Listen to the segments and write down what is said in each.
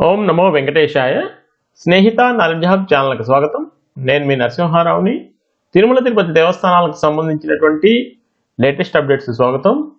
ఓం నమో వెంకటేశాయ. Snehitha knowledge hub ఛానల్కి స్వాగతం. నేను మీ నరసింహారావుని. తిరుమల తిరుపతి దేవస్థానాలకు సంబంధించినటువంటి లేటెస్ట్ అప్డేట్స్ స్వాగతం.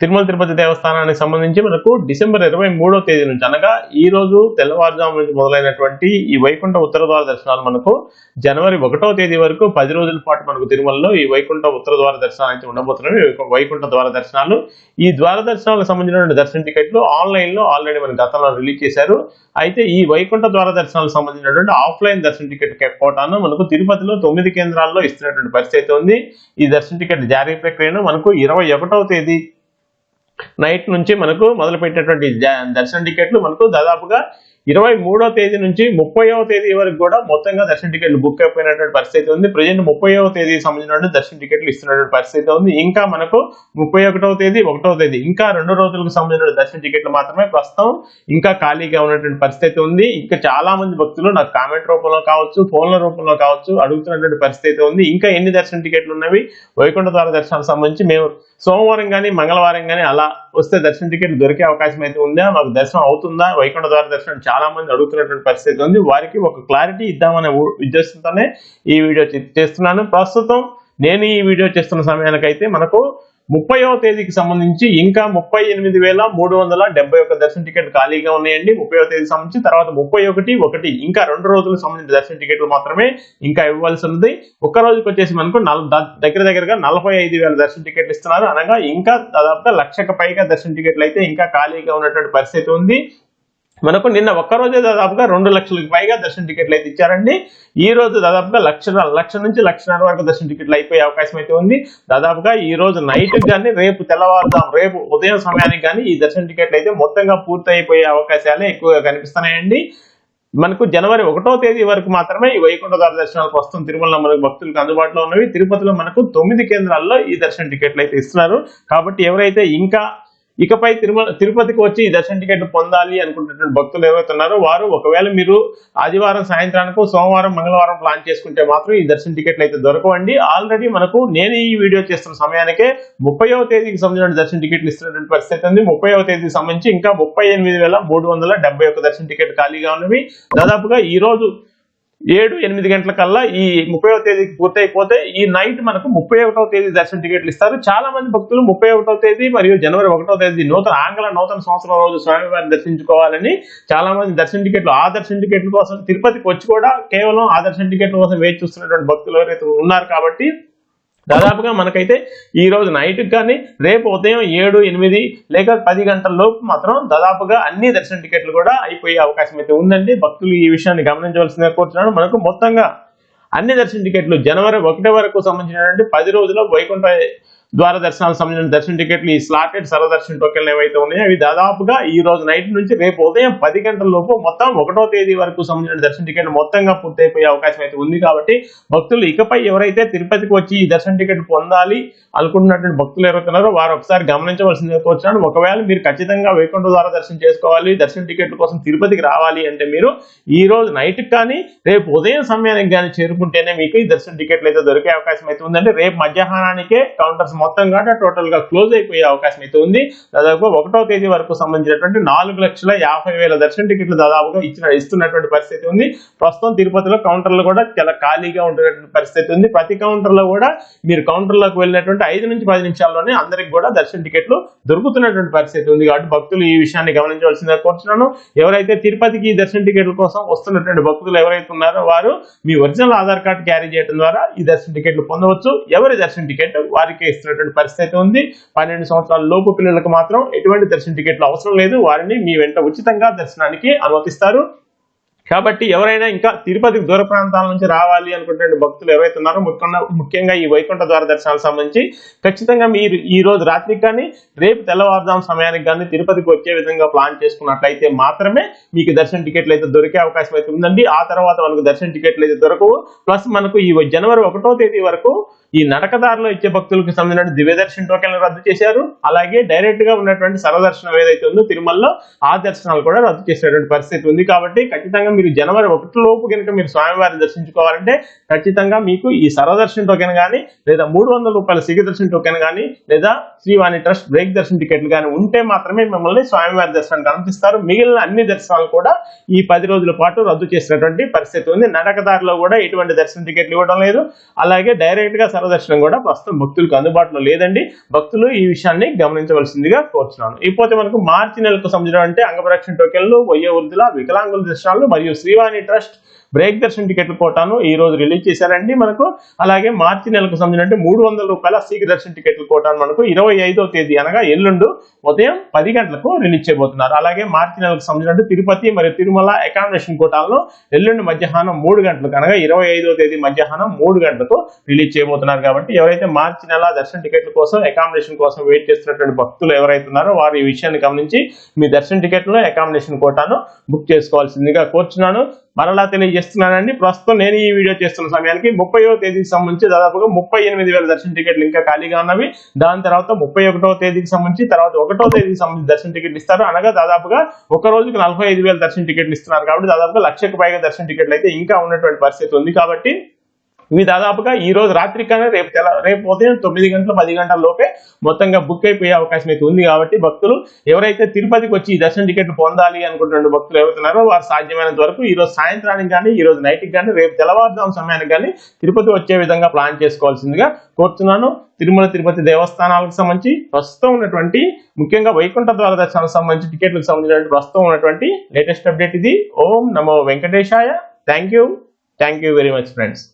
తిరుమల తిరుపతి దేవస్థానానికి సంబంధించి మనకు డిసెంబర్ ఇరవై మూడో తేదీ నుంచి అనగా ఈ రోజు తెల్లవారుజాము నుంచి మొదలైనటువంటి ఈ వైకుంఠ ఉత్తర ద్వార దర్శనాలు మనకు జనవరి ఒకటో తేదీ వరకు పది రోజుల పాటు మనకు తిరుమలలో ఈ వైకుంఠ ఉత్తర ద్వార దర్శనాలు అయితే ఉండబోతున్నాయి వైకుంఠ ద్వార దర్శనాలు. ఈ ద్వార దర్శనాలకు సంబంధించిన దర్శన టికెట్లు ఆన్లైన్లో ఆల్రెడీ మన గతంలో రిలీజ్ చేశారు. అయితే ఈ వైకుంఠ ద్వార దర్శనాలకు సంబంధించినటువంటి ఆఫ్లైన్ దర్శన టికెట్ కోటాను మనకు తిరుపతిలో తొమ్మిది కేంద్రాల్లో ఇస్తున్నటువంటి పరిస్థితి అయితే ఉంది. ఈ దర్శన టికెట్ జారీ ప్రక్రియను మనకు ఇరవై ఒకటవ తేదీ నైట్ నుంచి మనకు మొదలు పెట్టేటువంటి దర్శన టికెట్లు మనకు దాదాపుగా ఇరవై మూడో తేదీ నుంచి ముప్పైవ తేదీ వరకు కూడా మొత్తంగా దర్శన టికెట్లు బుక్ అయిపోయినటువంటి పరిస్థితి ఉంది. ప్రజెంట్ ముప్పైవ తేదీ సంబంధించినటువంటి దర్శన టికెట్లు ఇస్తున్నటువంటి పరిస్థితి ఉంది. ఇంకా మనకు ముప్పై ఒకటవ తేదీ ఒకటవ తేదీ ఇంకా రెండు రోజులకు సంబంధించిన దర్శన టికెట్లు మాత్రమే ప్రస్తుతం ఇంకా ఖాళీగా ఉన్నటువంటి పరిస్థితి ఉంది. ఇంకా చాలా మంది భక్తులు నాకు కామెంట్ రూపంలో కావచ్చు ఫోన్ల రూపంలో కావచ్చు అడుగుతున్నటువంటి పరిస్థితి ఉంది. ఇంకా ఎన్ని దర్శన టికెట్లు ఉన్నవి? వైకుంఠ ద్వార దర్శనాలకు సంబంధించి మేము సోమవారం కానీ మంగళవారం కానీ అలా వస్తే దర్శన టికెట్ దొరికే అవకాశం అయితే ఉందా? మాకు దర్శనం అవుతుందా? వైకుంఠ ద్వార దర్శనం చాలా మంది అడుగుతున్నటువంటి పరిస్థితి ఉంది. వారికి ఒక క్లారిటీ ఇద్దామనే ఉద్దేశంతోనే ఈ వీడియో చేస్తున్నాను. ప్రస్తుతం నేను ఈ వీడియో చేస్తున్న సమయానికైతే మనకు ముప్పైవ తేదీకి సంబంధించి ఇంకా ముప్పై ఎనిమిది వేల మూడు వందల డెబ్బై ఒక్క దర్శన టికెట్ ఖాళీగా ఉన్నాయండి. ముప్పైవ తేదీ సంబంధించి తర్వాత ముప్పై ఒకటి ఒకటి ఇంకా రెండు రోజులకు సంబంధించిన దర్శన టికెట్లు మాత్రమే ఇంకా ఇవ్వాల్సి ఉంది ఒక్క రోజుకి వచ్చేసి మనకు నల్- దగ్గర దగ్గరగా నలభై ఐదు వేల దర్శన టికెట్లు ఇస్తున్నారు. అనగా ఇంకా దాదాపుగా లక్షకు పైగా దర్శన టికెట్లు అయితే ఇంకా ఖాళీగా ఉన్నటువంటి పరిస్థితి ఉంది. మనకు నిన్న ఒక్క రోజే దాదాపుగా రెండు లక్షలకు పైగా దర్శన టికెట్లు అయితే ఇచ్చారండి. ఈ రోజు దాదాపుగా లక్ష లక్ష నుంచి లక్షన్నర వరకు దర్శన టికెట్లు అయిపోయే అవకాశం అయితే ఉంది. దాదాపుగా ఈ రోజు నైట్ కానీ రేపు తెల్లవారుదాం రేపు ఉదయం సమయానికి కానీ ఈ దర్శన టికెట్లు అయితే మొత్తంగా పూర్తి అయిపోయే అవకాశాలే ఎక్కువగా కనిపిస్తున్నాయండి. మనకు జనవరి ఒకటో తేదీ వరకు మాత్రమే ఈ వైకుంఠ దర్శనాలు దర్శనాలకు వస్తుంది తిరుమల మనకు భక్తులకు అందుబాటులో ఉన్నవి. తిరుపతిలో మనకు తొమ్మిది కేంద్రాల్లో ఈ దర్శన టికెట్లు అయితే ఇస్తున్నారు. కాబట్టి ఎవరైతే ఇంకా ఇకపై తిరుమల తిరుపతికి వచ్చి ఈ దర్శన టికెట్ పొందాలి అనుకుంటున్నటువంటి భక్తులు ఎవరైతే వారు ఒకవేళ మీరు ఆదివారం సాయంత్రానికి సోమవారం మంగళవారం ప్లాన్ చేసుకుంటే మాత్రం ఈ దర్శన టికెట్లు అయితే దొరకవండి. ఆల్రెడీ మనకు నేను ఈ వీడియో చేస్తున్న సమయానికే ముప్పైవ తేదీకి సంబంధించిన దర్శన టికెట్లు ఇస్తున్నటువంటి పరిస్థితి ఉంది. ముప్పైవ తేదీకి సంబంధించి ఇంకా ముప్పై ఎనిమిది వేల మూడు వందల ఒక్క దర్శన టికెట్ ఖాళీగా ఉన్నవి. దాదాపుగా ఈ రోజు ఏడు ఎనిమిది గంటల కల్లా ఈ ముప్పై తేదీకి పూర్తయిపోతే ఈ నైట్ మనకు ముప్పై ఒకటవ తేదీ దర్శన టికెట్లు ఇస్తారు. చాలా మంది భక్తులు ముప్పై ఒకటవ తేదీ మరియు జనవరి ఒకటవ తేదీ నూతన ఆంగ్ల నూతన సంవత్సరం రోజు స్వామివారిని దర్శించుకోవాలని చాలా మంది దర్శన టికెట్లు ఆ దర్శన టికెట్ల కోసం తిరుపతికి వచ్చి కూడా కేవలం ఆ దర్శన టికెట్ల కోసం వేచి చూస్తున్నటువంటి భక్తులు ఎవరైతే ఉన్నారు కాబట్టి దాదాపుగా మనకైతే ఈ రోజు నైట్ కానీ రేపు ఉదయం ఏడు ఎనిమిది లేక పది గంటల లోపు మాత్రం దాదాపుగా అన్ని దర్శన టికెట్లు కూడా అయిపోయే అవకాశం అయితే ఉందండి. భక్తులు ఈ విషయాన్ని గమనించవలసిందిగా కోరుతున్నాను మనకు మొత్తంగా అన్ని దర్శన టికెట్లు జనవరి ఒకటి వరకు సంబంధించినటువంటి పది రోజుల్లో వైకుంఠ ద్వార దర్శనాలకు సంబంధించిన దర్శన టికెట్లు ఈ స్లాటెడ్ సర్వదర్శన టోకెన్లు ఏవైతే ఉన్నాయో అవి దాదాపుగా ఈ రోజు నైట్ నుంచి రేపు ఉదయం పది గంటల లోపు మొత్తం ఒకటో తేదీ వరకు సంబంధించిన దర్శన టికెట్లు మొత్తంగా పూర్తయిపోయే అవకాశం అయితే ఉంది కాబట్టి భక్తులు ఇకపై ఎవరైతే తిరుపతికి వచ్చి ఈ దర్శన టికెట్ పొందాలి అనుకుంటున్నటువంటి భక్తులు ఎవరుతున్నారో వారు ఒకసారి గమనించవలసిందిగా వచ్చినాడు ఒకవేళ మీరు ఖచ్చితంగా వైకుంఠ ద్వార దర్శనం చేసుకోవాలి దర్శన టికెట్ కోసం తిరుపతికి రావాలి అంటే మీరు ఈ రోజు నైట్ కానీ రేపు ఉదయం సమయానికి కానీ చేరుకుంటేనే మీకు ఈ దర్శన టికెట్లు అయితే దొరికే అవకాశం అయితే ఉందంటే రేపు మధ్యాహ్నానికే కౌంటర్స్ మొత్తం కూడా టోటల్గా క్లోజ్ అయిపోయే అవకాశం అయితే ఉంది. దాదాపుగా ఒకటో తేదీ వరకు సంబంధించినటువంటి నాలుగు లక్షల యాభై వేల దర్శన టికెట్లు దాదాపుగా ఇచ్చిన ఇస్తున్నటువంటి పరిస్థితి ఉంది. ప్రస్తుతం తిరుపతిలో కౌంటర్లు కూడా చాలా ఖాళీగా ఉండేటువంటి పరిస్థితి ఉంది. ప్రతి కౌంటర్లో కూడా మీరు కౌంటర్లోకి వెళ్ళినటువంటి ఐదు నుంచి పది నిమిషాల్లోనే అందరికి కూడా దర్శన టికెట్లు దొరుకుతున్నటువంటి పరిస్థితి ఉంది. కాబట్టి భక్తులు ఈ విషయాన్ని గమనించవలసిందిగా కోరుతున్నాను ఎవరైతే తిరుపతికి దర్శన టికెట్ల కోసం వస్తున్నటువంటి భక్తులు ఎవరైతే ఉన్నారో వారు మీ ఒరిజినల్ ఆధార్ కార్డు క్యారీ చేయడం ద్వారా ఈ దర్శన టికెట్లు పొందవచ్చు. ఎవరి దర్శన టికెట్? వారికి ఇస్తున్నటువంటి పరిస్థితి ఉంది. పన్నెండు సంవత్సరాల లోపు పిల్లలకు మాత్రం ఎటువంటి దర్శన టికెట్లు అవసరం లేదు. వారిని మీ వెంట ఉచితంగా దర్శనానికి అనుమతిస్తారు. కాబట్టి ఎవరైనా ఇంకా తిరుపతికి దూర ప్రాంతాల నుంచి రావాలి అనుకుంటున్న భక్తులు ఎవరైతే ఉన్నారో ముఖ్యంగా ముఖ్యంగా ఈ వైకుంఠ ద్వార దర్శనాలకు సంబంధించి ఖచ్చితంగా మీరు ఈ రోజు రాత్రికి కానీ రేపు తెల్లవారుజాము సమయానికి కానీ తిరుపతికి వచ్చే విధంగా ప్లాన్ చేసుకున్నట్లయితే మాత్రమే మీకు దర్శన టికెట్లు అయితే దొరికే అవకాశం అయితే ఉందండి. ఆ తర్వాత మనకు దర్శన టికెట్లు అయితే దొరకవు. ప్లస్ మనకు ఈ జనవరి ఒకటో తేదీ వరకు ఈ నడకదారిలో ఇచ్చే భక్తులకు సంబంధించిన దివ్యదర్శన టోకెన్లు రద్దు చేశారు. అలాగే డైరెక్ట్గా ఉన్నటువంటి సర్వదర్శనం ఏదైతే ఉందో తిరుమలలో ఆ దర్శనాలు కూడా రద్దు చేసేటువంటి పరిస్థితి ఉంది కాబట్టి ఖచ్చితంగా మీరు జనవరి ఒకటి లోపు కనుక మీరు స్వామివారిని దర్శించుకోవాలంటే ఖచ్చితంగా మీకు ఈ సర్వదర్శన టోకెన్ కానీ లేదా మూడు వందల రూపాయల సిగ దర్శన టోకెన్ కానీ లేదా శ్రీవాణి ట్రస్ట్ బ్రేక్ దర్శన టికెట్లు కానీ ఉంటే మాత్రమే మిమ్మల్ని స్వామివారి దర్శనానికి అనుమతిస్తారు. మిగిలిన అన్ని దర్శనాలు కూడా ఈ పది రోజుల పాటు రద్దు చేసినటువంటి పరిస్థితి ఉంది. నడకదారిలో కూడా ఎటువంటి దర్శన టికెట్లు ఇవ్వడం లేదు. అలాగే డైరెక్ట్గా సర్వదర్శనం కూడా ప్రస్తుతం భక్తులకు అందుబాటులో లేదండి. భక్తులు ఈ విషయాన్ని గమనించవలసిందిగా కోరుతున్నాను ఇకపోతే మనకు మార్చి నెలకు సంబంధించిన అంటే అంగపరక్షణ టోకెన్లు వయ్య వృద్ధుల వికలాంగుల దర్శనాలు మరియు శ్రీవాణి ట్రస్ట్ బ్రేక్ దర్శన్ టికెట్లు కోటాను ఈ రోజు రిలీజ్ చేశారండి మనకు. అలాగే మార్చి నెలకు సంబంధించిన మూడు వందల రూపాయల సీక్ దర్శన్ టికెట్లు కోటాను మనకు. ఇరవై ఐదో తేదీ అనగా ఎల్లుండు ఉదయం పది గంటలకు రిలీజ్ చేయబోతున్నారు. అలాగే మార్చి నెలకు సంబంధించిన తిరుపతి మరియు తిరుమల అకామిడేషన్ కోటాలను ఎల్లుండి మధ్యాహ్నం మూడు గంటలకు అనగా ఇరవై ఐదో తేదీ మధ్యాహ్నం మూడు గంటలకు రిలీజ్ చేయబోతున్నారు కాబట్టి ఎవరైతే మార్చి నెల దర్శన టికెట్ల కోసం అకామిడేషన్ కోసం వెయిట్ చేస్తున్నటువంటి భక్తులు ఎవరైతే ఉన్నారో వారు ఈ విషయాన్ని గమనించి మీ దర్శన టికెట్లను అకామిడేషన్ కోటాను బుక్ చేసుకోవాల్సిందిగా కోరుచున్నాను. మరలా తెలియజేస్తున్నానండి. ప్రస్తుతం నేను ఈ వీడియో చేస్తున్న సమయానికి ముప్పైవ తేదీకి సంబంధించి దాదాపుగా ముప్పై ఎనిమిది వేల దర్శన టికెట్లు ఇంకా ఖాళీగా ఉన్నవి. దాని తర్వాత ముప్పై ఒకటో తేదీకి సంబంధించి తర్వాత ఒకటో తేదీకి సంబంధించి దర్శన టికెట్లు ఇస్తారు. అనగా దాదాపుగా ఒక రోజుకి నలభై ఐదు వేల దర్శన టికెట్లు ఇస్తున్నారు కాబట్టి దాదాపుగా లక్షకు పైగా దర్శన టికెట్లు అయితే ఇంకా ఉన్నటువంటి పరిస్థితి ఉంది కాబట్టి ఇవి దాదాపుగా ఈ రోజు రాత్రి కానీ రేపు తెల రేపు ఉదయం తొమ్మిది గంటల పది గంటల లోపే మొత్తంగా బుక్ అయిపోయే అవకాశం అయితే ఉంది కాబట్టి భక్తులు ఎవరైతే తిరుపతికి వచ్చి ఈ దర్శన టికెట్ పొందాలి అనుకుంటున్న భక్తులు ఎవరుతున్నారో వారు సాధ్యమైనంత వరకు ఈ రోజు సాయంత్రానికి కానీ ఈ రోజు నైట్కి కానీ రేపు తెల్లవారుజాము సమయానికి కానీ తిరుపతి వచ్చే విధంగా ప్లాన్ చేసుకోవాల్సిందిగా కోరుతున్నాను. తిరుమల తిరుపతి దేవస్థానాలకు సంబంధించి ప్రస్తుతం ఉన్నటువంటి ముఖ్యంగా వైకుంఠ ద్వార దర్శనాలకు సంబంధించి టికెట్లకు సంబంధించినటువంటి ప్రస్తుతం ఉన్నటువంటి లేటెస్ట్ అప్డేట్ ఇది. ఓం నమో వెంకటేశాయ. Thank you thank you very much friends